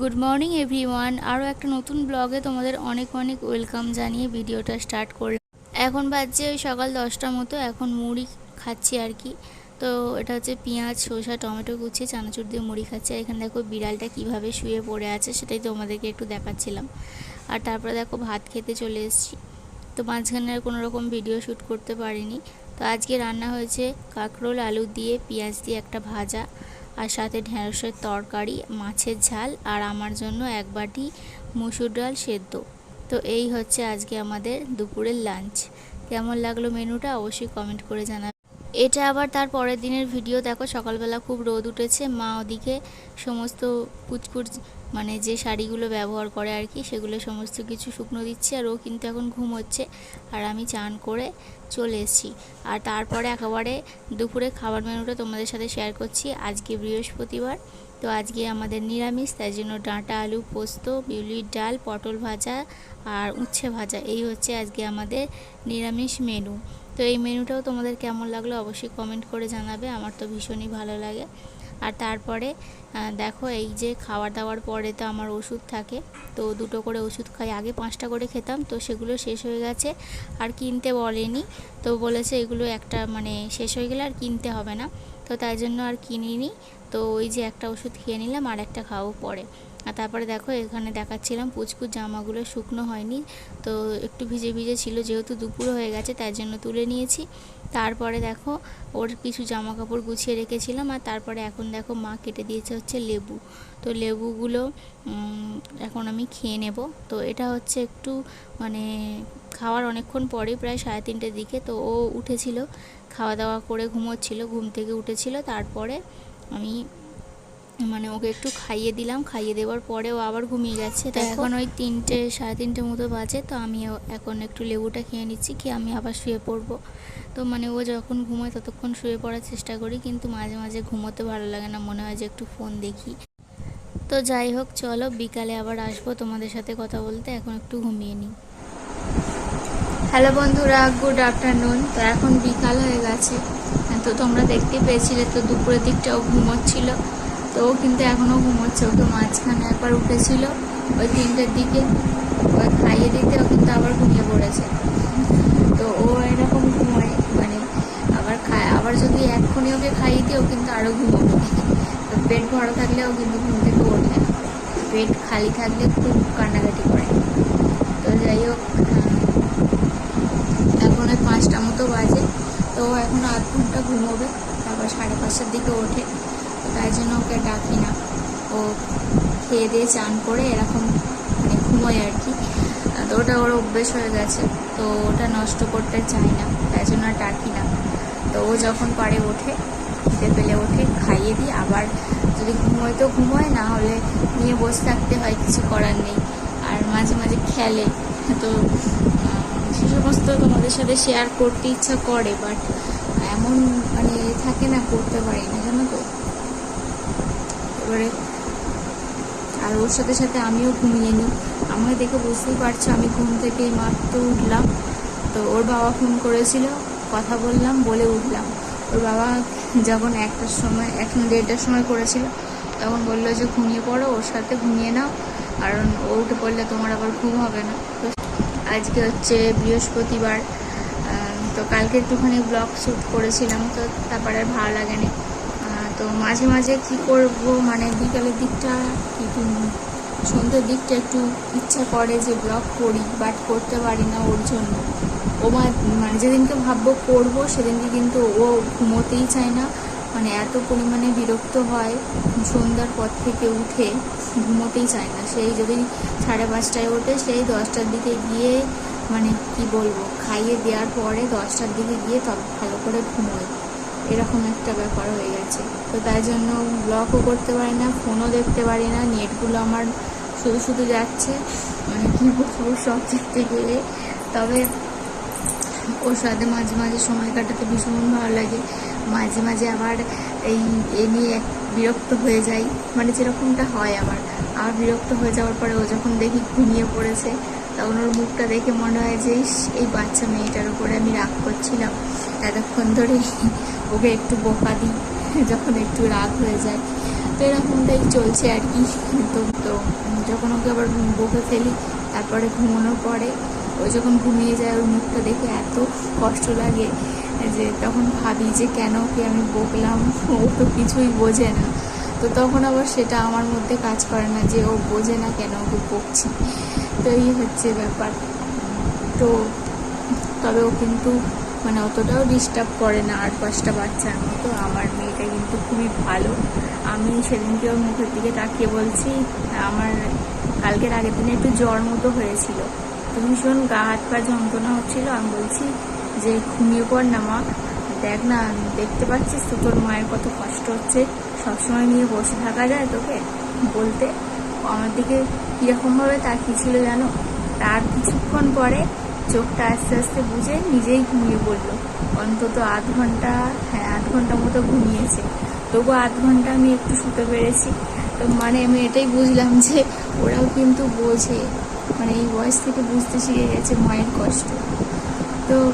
Good morning everyone আরও একটা নতুন ব্লগে তোমাদের অনেক অনেক ওয়েলকাম জানিয়ে ভিডিওটা স্টার্ট করলাম। এখন বাজছে ওই সকাল দশটার মতো। এখন মুড়ি খাচ্ছি আর কি। তো এটা হচ্ছে পেঁয়াজ শসা টমেটো কুচিয়ে চানাচুর দিয়ে মুড়ি খাচ্ছি। আর এখানে দেখো বিড়ালটা কীভাবে শুয়ে পড়ে আছে সেটাই তোমাদেরকে একটু দেখাচ্ছিলাম। আর তারপরে দেখো ভাত খেতে চলে এসেছি। তো মাঝখানে আর কোনো রকম ভিডিও শ্যুট করতে পারিনি। তো আজকে রান্না হয়েছে কাঁকরোল, আলু দিয়ে, পেঁয়াজ দিয়ে একটা ভাজা। আর সাথে ঢেঁড়সের তরকারি, মাছের ঝাল আর আমার জন্য এক বাটি মুসুর ডাল সেদ্ধ। তো এই হচ্ছে আজকে আমাদের দুপুরের লাঞ্চ। কেমন লাগল মেনুটা? অবশ্যই কমেন্ট করে জানাবে। এটা আবার তার পরের দিনের ভিডিও। দেখো, সকালবেলা খুব রোদ উঠেছে। মা ওদিকে সমস্ত কুচকুচ মানে যে শাড়িগুলো ব্যবহার করে আর কি, সেগুলো সমস্ত কিছু শুকনো দিচ্ছে আর ও কিন্তু এখন ঘুমোচ্ছে। আর আমি চান করে চলে এসেছি। আর তারপরে একেবারে দুপুরে খাবার মেনুটা তোমাদের সাথে শেয়ার করছি। আজকে বৃহস্পতিবার, তো আজকে আমাদের নিরামিষ, তাই জন্য ডাঁটা, আলু, পোস্ত, বিউলির ডাল, পটল ভাজা আর উচ্ছে ভাজা। এই হচ্ছে আজকে আমাদের নিরামিষ মেনু তো এই মেনুটাও তোমাদের কেমন লাগল অবশ্যই কমেন্ট করে জানাবে, আমার তো ভীষণই ভালো লাগে। আর তারপরে দেখো এই যে খাওয়ার দাওয়ার পরে তো আমার ওষুধ থাকে, তো দুটো করে ওষুধ খাই। আগে পাঁচটা করে খেতাম, তো সেগুলো শেষ হয়ে গেছে, আর কিনতে বলেনি। তো বলেছে এগুলো একটা মানে শেষ হয়ে গেলে আর কিনতে হবে না। তো তাই জন্য আর কিনিনি, তো ওই যে একটা ওষুধ খেয়ে নিলাম আর একটা খাব পরে। আর তারপরে দেখো, এখানে দেখাচ্ছিলাম পুচকুর জামাগুলো শুকনো হয়নি। তো একটু ভিজে ভিজে ছিল, যেহেতু দুপুর হয়ে গেছে, তাই জন্য তুলে নিয়েছি। তারপরে দেখো, ওর কিছু জামা কাপড় গুছিয়ে রেখেছিলাম, আর তারপরে এখন দেখো, মা কেটে দিয়েছে হচ্ছে লেবু। তো লেবুগুলো এখন আমি খেয়ে নেব। তো এটা হচ্ছে একটু মানে খাওয়ার অনেকক্ষণ পরে প্রায় সাড়ে তিনটের দিকে, তো ও উঠেছিল। খাওয়া দাওয়া করে ঘুমোচ্ছিল, ঘুম থেকে উঠেছিল। তারপরে আমি মানে ওকে একটু খাইয়ে দিলাম খাইয়ে দেওয়ার পরে ও আবার ঘুমিয়ে গেছে। তো এখন ওই তিনটে সাড়ে তিনটে মতো বাজে তো আমি এখন একটু লেবুটা খেয়ে নিচ্ছি কি আমি আবার শুয়ে পড়ব। তো মানে ও যখন ঘুমোয় ততক্ষণ শুয়ে পড়ার চেষ্টা করি কিন্তু মাঝে মাঝে ঘুমোতে ভালো লাগে না মনে হয় যে একটু ফোন দেখি। তো যাই হোক চলো বিকালে আবার আসব তোমাদের সাথে কথা বলতে এখন একটু ঘুমিয়ে নিই। হ্যালো বন্ধুরা গুড আফটারনুন। তো এখন বিকাল হয়ে গেছে। তো তোমরা দেখতে পেয়েছিলে তো দুপুরের দিকটাও ঘুমোচ্ছিল। তো ও কিন্তু এখনও ঘুমোচ্ছে। ওকে মাঝখানে একবার উঠেছিল ওই তিনটের দিকে। ওই খাইয়ে দিতে ও কিন্তু আবার ঘুমিয়ে পড়েছে। তো ও এরকম ঘুমোয় মানে আবার খায়, আবার যদি এক্ষুনি ওকে খাইয়ে দিই, ও কিন্তু আরও ঘুমোবে। তো পেট ভরা থাকলে ও কিন্তু ঘুম থেকে ওঠে পেট খালি থাকলে খুব কান্নাকাটি করে। তো যাই হোক এখন ওই পাঁচটা মতো বাজে। তো এখন আধ ঘণ্টা ঘুমোবে। তারপর সাড়ে পাঁচটার দিকে ওঠে। তাই জন্য ওকে ডাকি না। ও খেয়ে দিয়ে চান করে এরকম মানে ঘুমোয় আর কি। তো ওটা ওর অভ্যেস হয়ে গেছে, তো ওটা নষ্ট করতে চাই না, তাই জন্য আর ডাকি না। তো ও যখন পারে ওঠে খেতে পেলে ওঠে, খাইয়ে দিই। আবার যদি ঘুমোয় তো ঘুমোয়, না হলে নিয়ে বসে থাকতে হয়, কিছু করার নেই। আর মাঝে মাঝে খেলে। তো সে সমস্ত তোমাদের সাথে শেয়ার করতে ইচ্ছা করে বাট এমন মানে থাকে না, করতে পারি না, জানো তো? এবারে আর ওর সাথে সাথে আমিও ঘুমিয়ে নিই। আমাকে দেখে বুঝতেই পারছ, আমি ঘুম থেকে মাত্র উঠলাম। তো ওর বাবা ফোন করেছিল, কথা বললাম, বলে উঠলাম। ওর বাবা যখন একটার সময় এখন দেড়টার সময় করেছিল, তখন বলল যে, ঘুমিয়ে পড়ো, ওর সাথে ঘুমিয়ে নাও। কারণ ও উঠে পড়লে তোমার আবার ঘুম হবে না। তো আজকে হচ্ছে বৃহস্পতিবার তো কালকে একটুখানি ব্লগ শ্যুট করেছিলাম, তো তারপরে আর ভালো লাগেনি। তো মাঝে মাঝে কি করব? মানে বিকালের দিকটা কি সন্ধ্যের দিকটা একটু ইচ্ছা করে যে ব্লগ করি বাট করতে পারি না ওর জন্য। ও মানে যেদিনকে ভাববো করব, সেদিনকে কিন্তু ও ঘুমোতেই চায় না। মানে এত পরিমাণে বিরক্ত হয়, সন্ধ্যার পর থেকে উঠে ঘুমোতেই চায় না। সেই যদি সাড়ে পাঁচটায় ওঠে, সেই দশটার দিকে গিয়ে মানে কি বলব, খাইয়ে দেওয়ার পরে দশটার দিকে গিয়ে তবে ভালো করে ঘুমোয়। এরকম একটা ব্যাপার হয়ে গেছে। তো তাই জন্য ব্লগও করতে পারি না ফোনও দেখতে পারি না, নেটগুলো আমার শুধু শুধু যাচ্ছে। মানে কী বলব, সব দেখতে গেলে তবে ওর সাথে মাঝে মাঝে সময় কাটাতে ভীষণ ভালো লাগে। মাঝে মাঝে আবার এই, এ নিয়ে বিরক্ত হয়ে যাই। মানে যেরকমটা হয় আমার। আর বিরক্ত হয়ে যাওয়ার পরে ও যখন দেখি ঘুমিয়ে পড়েছে, তখন ওর মুখটা দেখে মনে হয় যে এই বাচ্চা মেয়েটার উপরে আমি রাগ করছিলাম। এতক্ষণ ধরে ওকে একটু বোকা দিই। যখন একটু রাগ হয়ে যায়। তো এরকমটাই চলছে আর কি। তো তো যখন ওকে আবার বকে ফেলি, তারপরে ঘুমানোর পরে ও যখন ঘুমিয়ে যায়, ওর মুখটা দেখে এত কষ্ট লাগে যে তখন ভাবি যে কেন ওকে আমি বকলাম? ও তো কিছুই বোঝে না। তো তখন আবার সেটা আমার মধ্যে কাজ করে না যে ও বোঝে না কেন ওকে বকছি। তো এই হচ্ছে ব্যাপার। তো তবে ও কিন্তু মানে অতটাও ডিস্টার্ব করে না আর পাঁচটা বাচ্চার মতো আমার মেয়েটা কিন্তু খুবই ভালো। আমি সেদিনকে ওর মুখের দিকে তাকিয়ে বলছি, আমার কালকের আগের দিনে একটু জ্বর মতো হয়েছিল। তো ভীষণ গা হাত পা যন্ত্রণা হচ্ছিল। আমি বলছি যে, ঘুমিয়ে পড় না মা। দেখ না, দেখতে পাচ্ছিস তো তোর মায়ের কত কষ্ট হচ্ছে। সবসময় নিয়ে বসে থাকা যায় তোকে? বলতে আমার দিকে কীরকমভাবে তাকিয়েছিল জানো? তার কিছুক্ষণ পরে চোখটা আস্তে আস্তে বুঝে নিজেই ঘুমিয়ে পড়ল। অন্তত আধ ঘণ্টা হ্যাঁ আধ ঘণ্টা মতো ঘুমিয়েছে। তবু আধ ঘণ্টা আমি একটু শুতে পেরেছি। তো মানে আমি এটাই বুঝলাম যে ওরাও কিন্তু বোঝে। মানে এই বয়স থেকে বুঝতে শিখে গেছে মায়ের কষ্ট। তো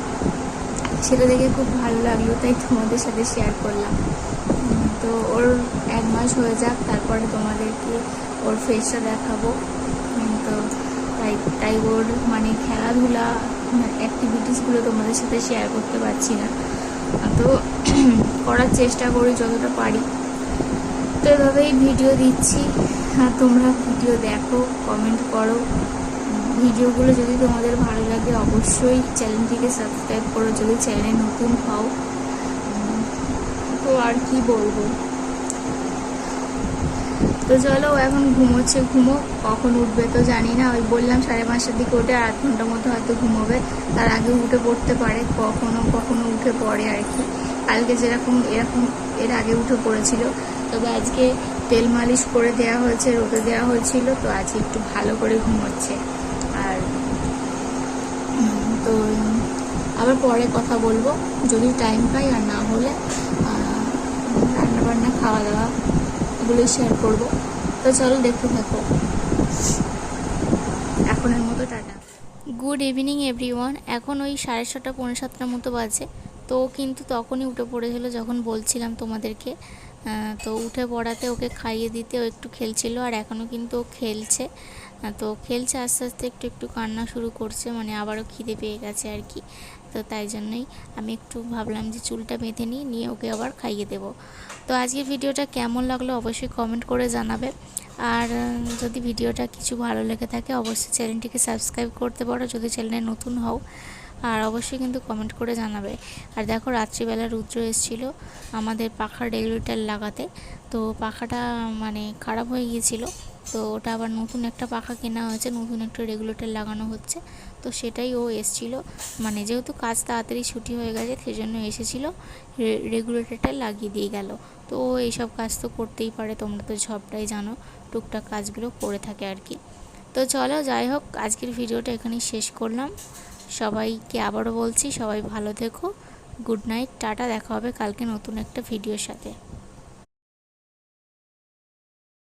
সেটা দেখে খুব ভালো লাগল, তাই তোমাদের সাথে শেয়ার করলাম। তো ওর এক মাস হয়ে যাক, তারপরে তোমাদেরকে ওর ফেসটা দেখাবো। তো তাই তাই ওর মানে খেলাধুলা অ্যাক্টিভিটিসগুলো তোমাদের সাথে শেয়ার করতে পারছি না। তো করার চেষ্টা করি যতটা পারি। তো এভাবেই ভিডিও দিচ্ছি। আর তোমরা ভিডিও দেখো কমেন্ট করো। ভিডিওগুলো যদি তোমাদের ভালো লাগে, অবশ্যই চ্যানেলটিকে সাবস্ক্রাইব করো। যদি চ্যানেলে নতুন হও, তো আর কি বলব? তো চলো এখন ঘুমোচ্ছে, ঘুমো। কখন উঠবে তো জানি না। ওই বললাম সাড়ে পাঁচটার দিকে উঠে আধ ঘণ্টার মতো হয়তো ঘুমোবে। তার আগে উঠে পড়তে পারে। কখনো কখনো উঠে পড়ে আর কি। কালকে যেরকম, এরকম, এর আগে উঠে পড়েছিল। তবে আজকে তেল মালিশ করে দেওয়া হয়েছে, রোদে দেওয়া হয়েছিল। তো আজকে একটু ভালো করে ঘুমোচ্ছে। আর, তো আবার পরে কথা বলব। যদি টাইম পাই আর না হলে রান্না বান্না খাওয়া দাওয়া এগুলো শেয়ার করব। তো চলো দেখতে থাকো। এখনের মতো টাটা। গুড ইভিনিং এভরিওয়ান এখন ওই সাড়ে ছটা পৌনে সাতটার মতো বাজে। তো কিন্তু তখনই উঠে পড়েছিল যখন বলছিলাম তোমাদেরকে। তো উঠে পড়াতে ওকে খাইয়ে দিতে ও একটু খেলছিল আর এখনও কিন্তু ও খেলছে। তো খেলছে আস্তে আস্তে একটু একটু কান্না শুরু করছে মানে আবারও খিদে পেয়ে গেছে আর কি। তো তাই জন্যই আমি একটু ভাবলাম যে চুলটা বেঁধে নিই, নিয়ে ওকে আবার খাইয়ে দেবো। তো আজকে ভিডিওটা কেমন লাগল অবশ্যই কমেন্ট করে জানাবে। আর যদি ভিডিওটা কিছু ভালো লেগে থাকে অবশ্যই চ্যানেলটিকে সাবস্ক্রাইব করতে পারো যদি চ্যানেলে নতুন হও। আর অবশ্যই কিন্তু কমেন্ট করে জানাবে। আর দেখো রাত্রিবেলা রুদ্র এসেছিল আমাদের পাখার রেগুলেটর লাগাতে। তো পাখাটা মানে খারাপ হয়ে গিয়েছিল। তো ওটা আবার নতুন একটা পাখা কেনা হয়েছে, নতুন একটা রেগুলেটর লাগানো হচ্ছে। তো সেটাই ও এসছিল। মানে যেহেতু কাজ তাড়াতাড়ি ছুটি হয়ে গেছে, সেজন্য এসেছিল। রেগুলেটরটা লাগিয়ে দিয়ে গেল। তো ও এইসব কাজ তো করতেই পারে, তোমরা তো সবটাই জানো টুকটাক কাজগুলো করে থাকে আর কি। তো চলো, যাই হোক, আজকের ভিডিওটা এখানেই শেষ করলাম। সবাইকে আবারও বলছি, সবাই ভালো থেকো। গুড নাইট, টাটা, দেখা হবে কালকে নতুন একটা ভিডিওর সাথে।